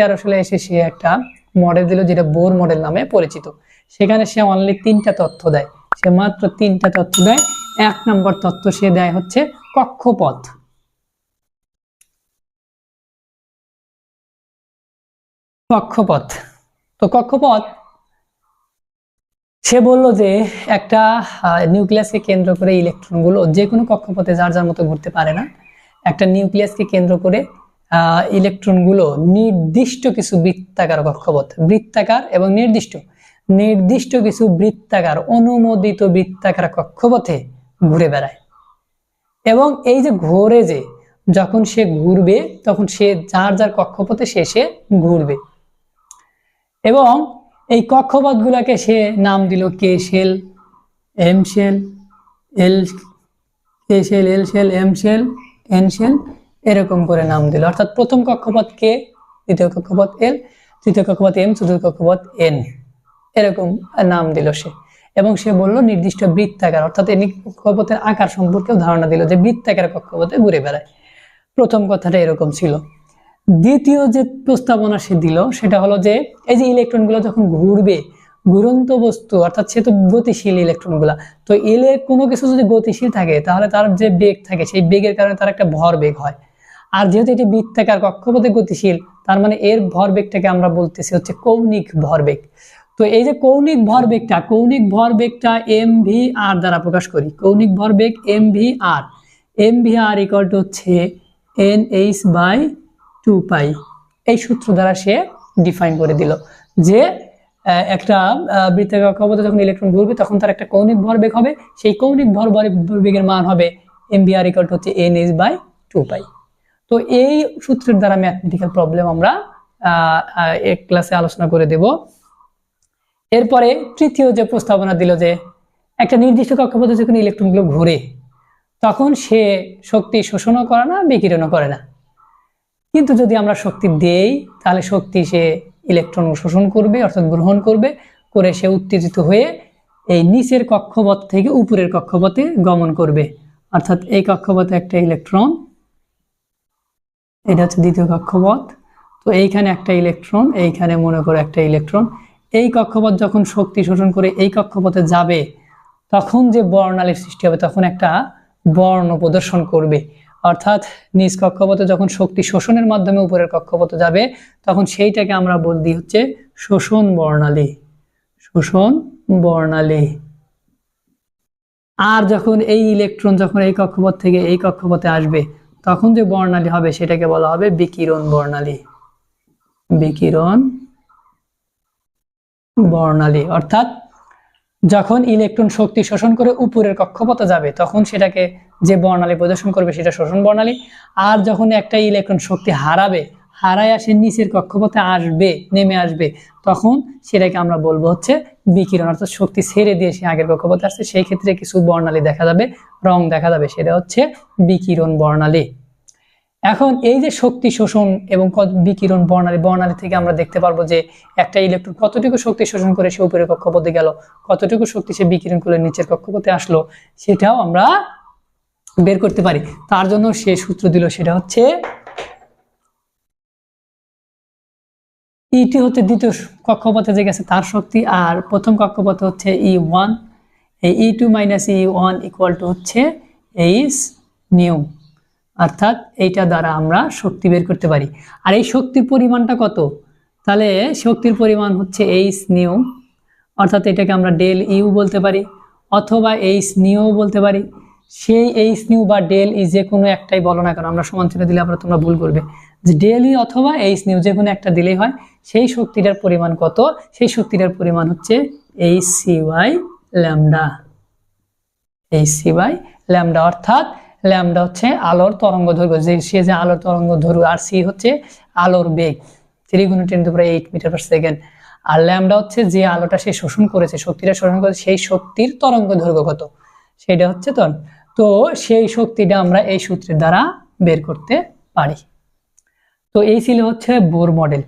তেরো সালে এসে সে একটা মডেল দিল যেটা বোর মডেল নামে পরিচিত। সেখানে সে অনলি তিনটা তথ্য দেয়। সে মাত্র তিনটা তথ্য দেয়। এক নম্বর তথ্য সে দেয় হচ্ছে কক্ষপথ। কক্ষপথ। তো কক্ষপথ, সে বলল যে একটা নিউক্লিয়াসকে কেন্দ্র করে ইলেকট্রনগুলো যে কোনো কক্ষপথে যার যার মতো ঘুরতে পারে না। একটা নিউক্লিয়াসকে কেন্দ্র করে ইলেকট্রনগুলো নির্দিষ্ট কিছু বৃত্তাকার কক্ষপথ, বৃত্তাকার এবং নির্দিষ্ট। নির্দিষ্ট কিছু বৃত্তাকার অনুমোদিত বৃত্তাকার কক্ষপথে ঘুরে বেড়ায়। এবং এই যে ঘোরে যে, যখন সে ঘুরবে, তখন সে যার যার কক্ষপথে সে সে ঘুরবে। এবং এই কক্ষপথগুলোকে সে নাম দিল K shell, M L, K shell, L shell, M shell, N shell এরকম করে নাম দিল। অর্থাৎ প্রথম কক্ষপথ কে? দ্বিতীয় কক্ষপথ এল, তৃতীয় কক্ষপথ এম, চতুর্থ কক্ষপথ এন। এরকম নাম দিল সে। এবং সে বলল, নির্দিষ্ট বৃত্তাকার। অর্থাৎ এই কক্ষপথের আকার সম্পর্কেও ধারণা দিল যে বৃত্তাকার কক্ষপথে ঘুরে বেড়ায়। প্রথম কথাটা এরকম ছিল। দ্বিতীয় যে প্রস্তাবনা সে দিল, সেটা হলো যে, এই যে ইলেকট্রনগুলো যখন ঘুরবে, ঘুরন্ত বস্তু, অর্থাৎ সে তো গতিশীল ইলেকট্রনগুলা, তো ইলে কোনো কিছু যদি গতিশীল থাকে, তাহলে তার যে বেগ থাকে, সেই বেগের কারণে তার একটা ভর বেগ হয়। আর যেহেতু এটি বৃত্তাকার কক্ষপথে গতিশীল, তার মানে এর ভরবেগটাকে আমরা বলতেছি হচ্ছে কৌণিক ভরবেগ তো এই যে কৌণিক ভরবেগটা কৌণিক ভরবেগটা এম ভি আর দ্বারা প্রকাশ করি। কৌণিক ভরবেগ M V R M V R equal to হচ্ছে N H by two pi. এই সূত্র দ্বারা সে ডিফাইন করে দিল যে একটা বৃত্তাকার কক্ষপথে যখন ইলেকট্রন ঘুরবে, তখন তার একটা কৌণিক ভরবেগ হবে। সেই কৌণিক ভর ভরবেগের মান হবে M V R equal to হচ্ছে N H by two pi. তো এই সূত্রের দ্বারা ম্যাথমেটিক্যাল প্রবলেম আমরা এক ক্লাসে আলোচনা করে দেব। এরপরে তৃতীয় যে প্রস্তাবনা দিল যে, একটা নির্দিষ্ট কক্ষপথে যখন ইলেকট্রনগুলো ঘুরে, তখন সে শক্তি শোষণও করে না, বিকিরণও করে না। কিন্তু যদি আমরা শক্তি দেই, তাহলে শক্তি সে ইলেকট্রন শোষণ করবে, অর্থাৎ গ্রহণ করবে, করে সে উত্তেজিত হয়ে এই নিচের কক্ষপথ থেকে উপরের কক্ষপথে গমন করবে। অর্থাৎ এই কক্ষপথে একটা ইলেকট্রন এটা হচ্ছে দ্বিতীয় কক্ষপথ। তো এইখানে একটা ইলেকট্রন, এইখানে মনে করো একটা ইলেকট্রন। এই কক্ষপথ যখন শক্তি শোষণ করে এই কক্ষপথে যাবে, তখন যে বর্ণালীর সৃষ্টি হবে, তখন একটা বর্ণ প্রদর্শন করবে। অর্থাৎ নিজ কক্ষপথে যখন শক্তি শোষণের মাধ্যমে উপরের কক্ষপথে যাবে, তখন সেইটাকে আমরা বলি হচ্ছে শোষণ বর্ণালী। শোষণ বর্ণালী। আর যখন এই ইলেকট্রন যখন এই কক্ষপথ থেকে এই কক্ষপথে আসবে তখন যে বর্ণালী হবে সেটাকে বলা হবে বিকিরণ বর্ণালী। বিকিরণ বর্ণালী। অর্থাৎ যখন ইলেকট্রন শক্তি শোষণ করে উপরের কক্ষপথে যাবে, তখন সেটাকে যে বর্ণালী প্রদর্শন করবে সেটা শোষণ বর্ণালী। আর যখন একটা ইলেকট্রন শক্তি হারাবে হারায় আসে নিচের কক্ষপথে আসবে, নেমে আসবে, তখন সেটাকে আমরা বলব হচ্ছে বিকিরণ, অর্থাৎ শক্তি ছেড়ে দিয়ে সে আগের কক্ষপথে আসছে। সেই ক্ষেত্রে কিছু বর্ণালী দেখা যাবে, রং দেখা যাবে, সেটা হচ্ছে বিকিরণ বর্ণালী। এখন এই যে শক্তি শোষণ এবং বিকিরণ বর্ণালী বর্ণালী থেকে আমরা দেখতে পারব যে একটা ইলেকট্রন কতটুকু শক্তি শোষণ করে সে উপরের কক্ষপথে গেল, কতটুকু শক্তি সে বিকিরণ করে নিচের কক্ষপথে আসলো, সেটাও আমরা বের করতে পারি। তার জন্য সে সূত্র দিল সেটা হচ্ছে ইটি হচ্ছে দ্বিতীয় কক্ষপথে যে গেছে তার শক্তি, আর প্রথম কক্ষপথে হচ্ছে ই ওয়ান এই E two minus E one equal to হচ্ছে এইচ নিউ অর্থাৎ এইটা দ্বারা আমরা শক্তি বের করতে পারি। আর এই শক্তির পরিমাণটা কত? তাহলে শক্তির পরিমাণ হচ্ছে এইচ নিউ অর্থাৎ এটাকে আমরা ডেল ইউ বলতে পারি, অথবা এইচ নিউ বলতে পারি। সেই এইচ নিউ বা ডেল ই যে কোনো একটাই বলো না কেন, আমরা সমান চিহ্ন দিলে আবার তোমরা ভুল করবে। যে ডেল অথবা এইচ নিউ যে কোনো একটা দিলেই হয়, সেই শক্তিটার পরিমাণ কত? সেই শক্তিটার পরিমাণ হচ্ছে H C Y lambda H C by lambda অর্থাৎ ল্যামডা হচ্ছে আলোর তরঙ্গ দৈর্ঘ্য। যে সে যে আলোর তরঙ্গ দৈর্ঘ্য আর সি হচ্ছে আলোর বেগ। থ্রি গুণ ten to eight metre per second R lambda হচ্ছে যে আলোটা সে শোষণ করেছে, শক্তিটা শোষণ করেছে, সেই শক্তির তরঙ্গ দৈর্ঘ্য কত? সেটা হচ্ছে তরঙ্গ তো সেই শক্তিটা আমরা এই সূত্রের দ্বারা বের করতে পারি। তো এই ছিল হচ্ছে বোর মডেল।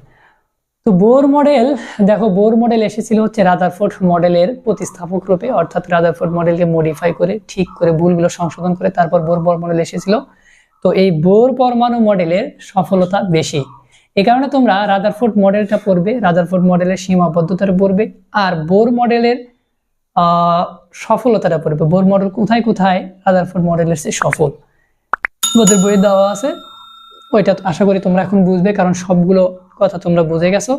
তো বোর মডেল, দেখো বোর মডেল এসেছিল হচ্ছে রাদারফোর্ড মডেলের প্রতিস্থাপক রূপে, অর্থাৎ রাদারফোর্ড মডেলকে মডিফাই করে, ঠিক করে ভুলগুলো সংশোধন করে তারপর বোর বোর মডেল এসেছিল। তো এই বোর পরমাণু মডেলের সফলতা বেশি। এ কারণে তোমরা রাদারফোর্ড মডেলটা পড়বে, রাদারফোর্ড মডেলের সীমাবদ্ধতাটা পড়বে, আর বোর মডেলের সফলতাটা পড়বে। বোর মডেল কোথায় কোথায়, রাদারফোর্ড মডেলের সে সফল। বোধের বইয়ে দেওয়া আছে। ওইটা আশা করি তোমরা এখন বুঝবে কারণ সবগুলো কথা তোমরা বুঝে গেছো।